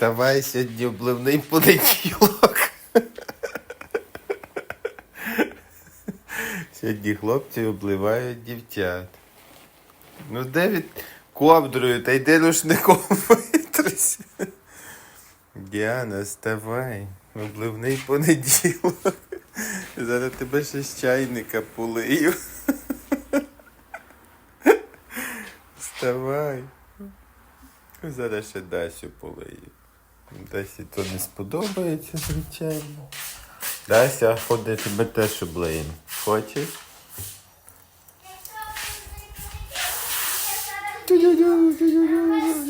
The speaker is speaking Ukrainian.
Вставай сьогодні обливний понеділок. Сьогодні хлопці обливають дівчат. Ну де від ковдрою, та йди рушником витрись. Діана, вставай. Обливний понеділок. Зараз тебе ще з чайника полию. Вставай. Зараз ще Дасю полию. Десь то не сподобається, звичайно. Дайся, ходи, тебе теж облеїм. Хочеш? Ту-ду-ду-ду-ду-ду-ду.